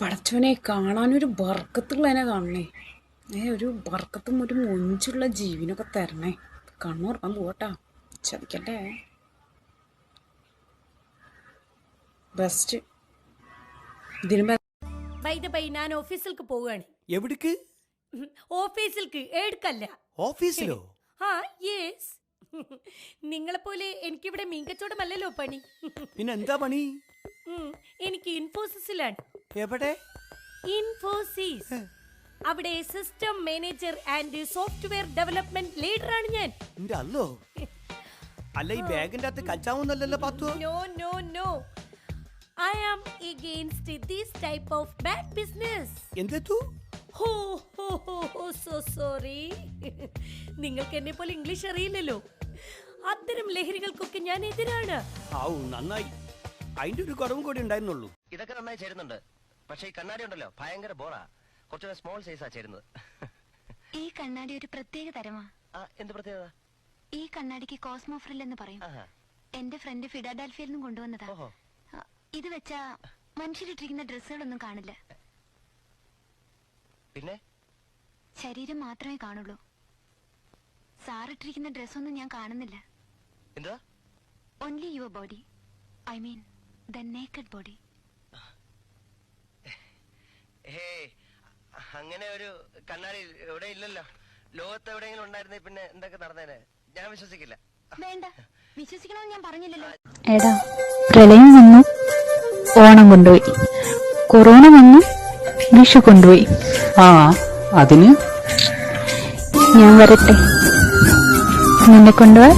പടച്ചവനെ കാണാനൊരു ബർക്കത്തുള്ളതിനെ കാണണേ. ഏ ഒരു ബർക്കത്തും ഒരു മൊഞ്ചുള്ള ജീവനൊക്കെ തരണേ. കണ്ണുറക്കാൻ പോട്ടാ ചതിക്കട്ടെ ബെസ്റ്റ് ഇതിന് ബെ- ബൈ ദ ബൈ ഞാൻ ഓഫീസിലേക്ക് പോവുകയാണ്. എവിടേക്ക്? ഓഫീസിലേക്ക് എടുക്കല്ല ഓഫീസിലോ? ആ യെസ് നിങ്ങളെ പോലെ എനിക്കിവിടെ മീൻകച്ചവടമല്ലല്ലോ പണി. പിന്നെ എന്താ പണി എനിക്ക് ഇൻഫോസിസിലാണ്. എവിടെ? ഇൻഫോസിസ്. അവിടെ system manager and software development leader ആണ് ഞാൻ. അല്ലോ. അല്ല ഈ ബാഗിന്റെ അകത്ത് കച്ചാവുന്നല്ലോ പാത്തു? No no no I am against this type of bad business എന്തെത്തു? ഹോ ഹോ ഹോ ഹോ സോ സോറി നിങ്ങൾക്ക് എന്നെ പോലെ ഇംഗ്ലീഷ് അറിയില്ലല്ലോ. അത്തരം ലഹരികൾക്കൊക്കെ ഞാൻ എതിരാണ്. ഔ നന്നായി. അതിന്റെ ഒരു കുറവും കൂടി ഉണ്ടായിരുന്നുള്ളൂ. ഇതൊക്കെ നന്നായി ചേരുന്നുണ്ട്. പക്ഷേ ഈ കണ്ണാടി ഉണ്ടല്ലോ ഭയങ്കര ബോറാ കുറച്ചുകൂടെ സ്മോൾ സൈസാ ചേരുന്നത്. ഈ കണ്ണാടി ഒരു പ്രത്യേക തരമാ. ആ എന്ത് പ്രത്യേകത? ഈ കണ്ണാടിക്ക് കോസ്മോ ഫ്രിൽ എന്ന് പറയും. ആഹാ. എന്റെ ഫ്രണ്ട് ഫിഡാഡാൽഫിയിൽ നിന്നും കൊണ്ടുവന്നതാ. ഓഹോ. ആ, ഇത് വെച്ചാ മനുഷ്യരിട്ടിരിക്കുന്ന ഡ്രസ്സുകളൊന്നും കാണില്ല. പിന്നെ? ശരീരം മാത്രമേ കാണുള്ളൂ. സാറിട്ടിരിക്കുന്ന ഡ്രസ്സൊന്നും ഞാൻ കാണുന്നില്ല. എന്താ only your body I mean the naked body hey അങ്ങനെ ഒരു കണ്ണാടി ഇവിടെ ഇല്ലല്ലോ. ലോകത്ത് എവിടെയെങ്കിലും ഉണ്ടായിരുന്നേ പിന്നെ എന്തൊക്കെ നടന്നേനെ? ഞാൻ വിശ്വസിക്കില്ല. വേണ്ട. വിശ്വസിക്കണമെന്ന് ഞാൻ പറഞ്ഞില്ലല്ലോ. എടാ പ്രളയം വന്നു. ഓണം കൊണ്ടുപോയി. കൊറോണ വന്നു. വിഷു കൊണ്ടുപോയി. ആ അതിന്? ഞാൻ വരട്ടെ. നിന്നെ കൊണ്ടുപോവാൻ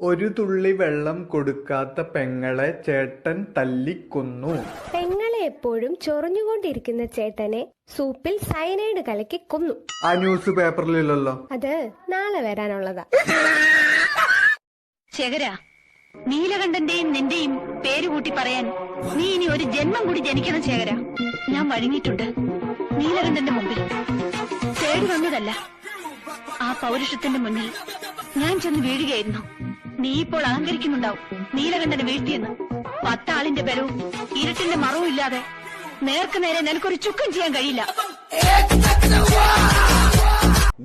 ഒരു തുള്ളി വെള്ളം കൊടുക്കാത്ത പെങ്ങളെ ചേട്ടൻ തല്ലിക്കൊന്നു. പെങ്ങളെ എപ്പോഴും ചൊറിഞ്ഞുകൊണ്ടിരിക്കുന്ന ചേട്ടനെ സൂപ്പിൽ സയനൈഡ് കലക്കി കൊന്നു. ആ ന്യൂസ് പേപ്പറിലില്ലല്ലോ. അത് നാളെ വരാനുള്ളതാ. ശേഖര നീലകണ്ഠന്റെയും നിന്റെയും പേര് കൂട്ടി പറയാൻ നീ ഇനി ഒരു ജന്മം കൂടി ജനിക്കണം ശേഖര. ഞാൻ വഴങ്ങിയിട്ടുണ്ട്. നീലകണ്ഠന്റെ മുമ്പിൽ. തേടി വന്നതല്ല. ആ പൗരുഷത്തിന്റെ മുന്നിൽ ഞാൻ ചെന്ന് വീഴുകയായിരുന്നു. നീ ഇപ്പോൾ അഹങ്കരിക്കുന്നുണ്ടാവും. നീലകണ്ഠനെ വീഴ്ത്തിയെന്ന്. പത്താളിന്റെ ബലവും ഇരുട്ടിന്റെ മറവും ഇല്ലാതെ നേർക്ക് നേരെ നിനക്കൊരു ചുക്കം ചെയ്യാൻ കഴിയില്ല.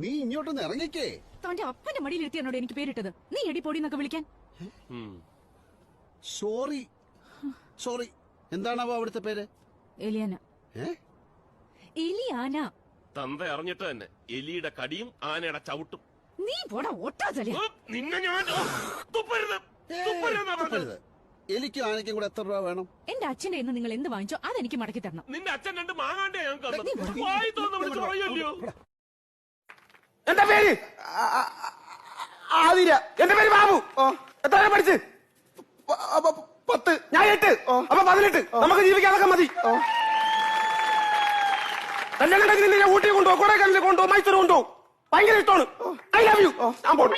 നീ ഇങ്ങോട്ടൊന്ന് ഇറങ്ങിക്കേ. തന്റെ അപ്പന്റെ മടിയിലിരുത്തിയാണോ എനിക്ക് പേരിട്ടത്? നീ എടി പൊടി എന്നൊക്കെ വിളിക്കാൻ? സോറി. സോറി. എന്താണാവോ അവിടുത്തെ പേര്? എലിയാന. എലിയാന. തന്ത അറിഞ്ഞിട്ട് തന്നെ. എലിയുടെ കടിയും ആനയുടെ ചവിട്ടും. നീ പോടാ ഒട്ടാതലേ നിന്നെ ഞാൻ തുപ്പരുത്. തുപ്പരുത്. എലിക്കും ആനയ്ക്കും കൂടെ എത്ര രൂപ വേണം? എന്റെ അച്ഛന്റെ ഇന്ന് നിങ്ങൾ എന്ത് വാങ്ങിച്ചോ അതെനിക്ക് മടക്കി തരണം. നിന്റെ അച്ഛൻ രണ്ട് മാങ്ങാണ്ടേ ഞാൻ കണ്ടത് വായി തോന്നു വിളിച്ച് പറയല്ലോ എന്റെ പേര്? ആതിര. എന്റെ പേര് ബാബു. എത്ര പഠിച്ച്? പത്ത്. ഞാൻ എട്ട്. അപ്പൊ പതിനെട്ട്. നമുക്ക് ജീവിക്കാൻ അതൊക്കെ മതി കല്യാണം കഴിഞ്ഞ് നിന്നെ ഞാൻ ഊട്ടി കൊണ്ടുപോകും കൊടൈക്കനാലിൽ കൊണ്ടുപോകും മൈസൂർ കൊണ്ടുപോ ഭയങ്കര ഇഷ്ടമാണ്. ഐ ലവ് യു ഞാൻ പോണു